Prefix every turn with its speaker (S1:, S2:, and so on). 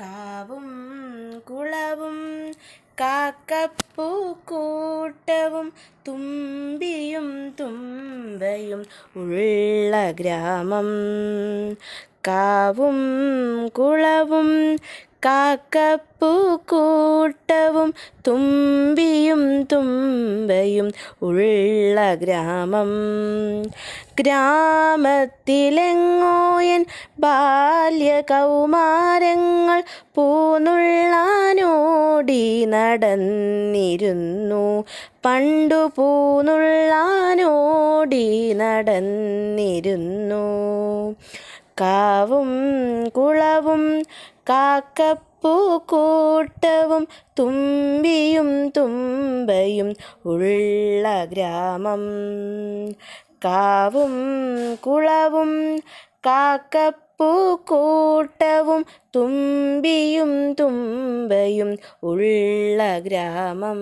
S1: കാവും കുളവും കാക്കപ്പൂക്കൂട്ടവും തുമ്പിയും തുമ്പയും ഉള്ള ഗ്രാമം. കാവും കുളവും കാക്കപ്പൂക്കൂട്ടവും തുമ്പിയും തുമ്പയും ഉള്ള ഗ്രാമം. ഗ്രാമത്തിലെങ്ങോയൻ ബാല്യകൗമാരങ്ങൾ പൂനുള്ളാനോടി നടന്നിരുന്നു. പണ്ടു പൂനുള്ളാനോടി നടന്നിരുന്നു. കാവും കുളവും കാക്കപ്പൂക്കൂട്ടവും തുമ്പിയും തുമ്പയും ഉള്ള ഗ്രാമം കാവും കുളവും കാക്കപ്പൂക്കൂട്ടവും തുമ്പിയും തുമ്പയും ഉള്ള ഗ്രാമം.